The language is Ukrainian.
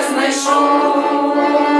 знайшов.